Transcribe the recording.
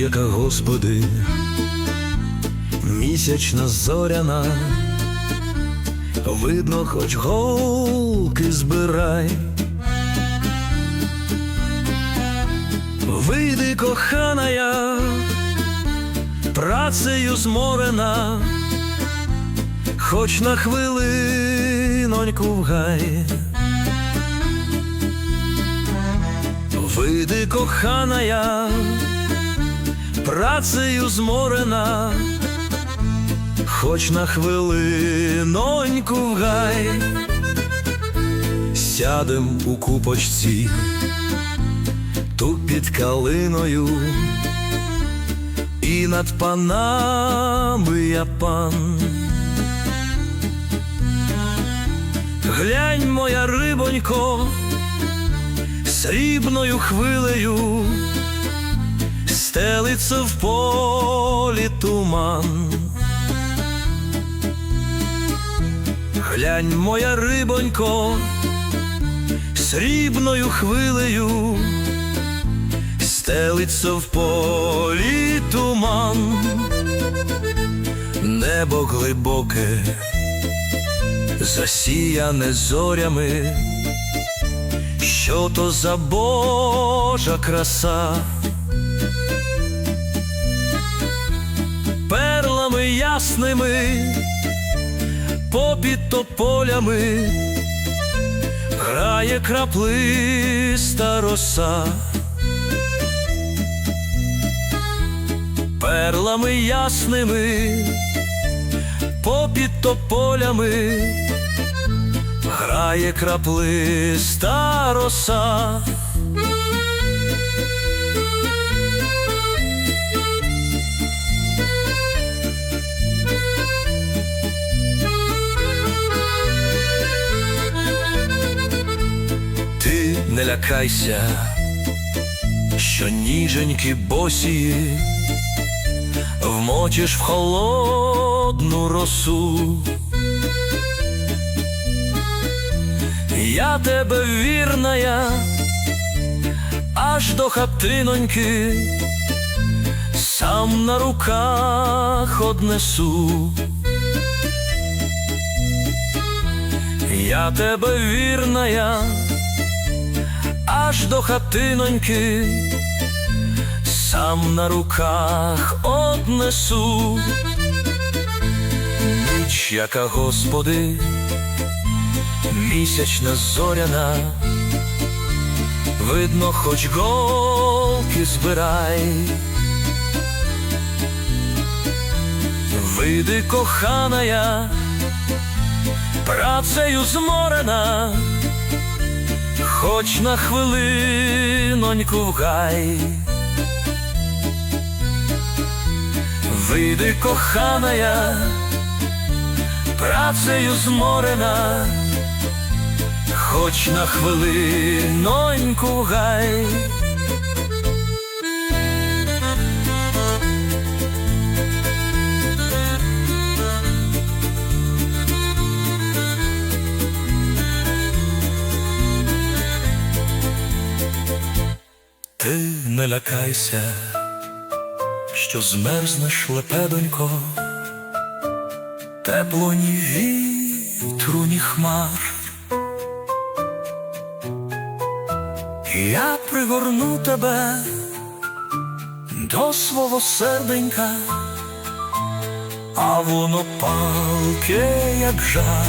яка, Господи, місячна зоряна, видно, хоч голки збирай. Вийди, кохана я, працею зморена, хоч на хвилиноньку в гай. Вийди, кохана я, працею зморена, хоч на хвилиноньку в гай, сядем у купочці, тут під калиною, і над панами я пан. Глянь, моя рибонько, срібною хвилею стелиться в полі туман. Глянь, моя рибонько, срібною хвилею стелиться в полі туман, небо глибоке, засіяне зорями. Що то за Божа краса? Ясними, попід тополями грає краплиста роса. Перлами ясними, попід тополями грає краплиста роса. Не лякайся, що ніженькі босі вмочиш в холодну росу. Я тебе вірна, я аж до хатиноньки, сам на руках однесу. Я тебе вірна, я аж до хатиноньки, сам на руках однесу. Ніч, яка, Господи, місячна зоряна, видно, хоч голки збирай. Вийди, кохана я, працею зморена, хоч на хвилиноньку в гай. Вийди, кохана я, працею зморена, хоч на хвилиноньку в гай. Не лякайся, що змерзнеш лепедонько, тепло ні вітру, ні хмар. Я пригорну тебе до свого серденька, а воно палке, як жар.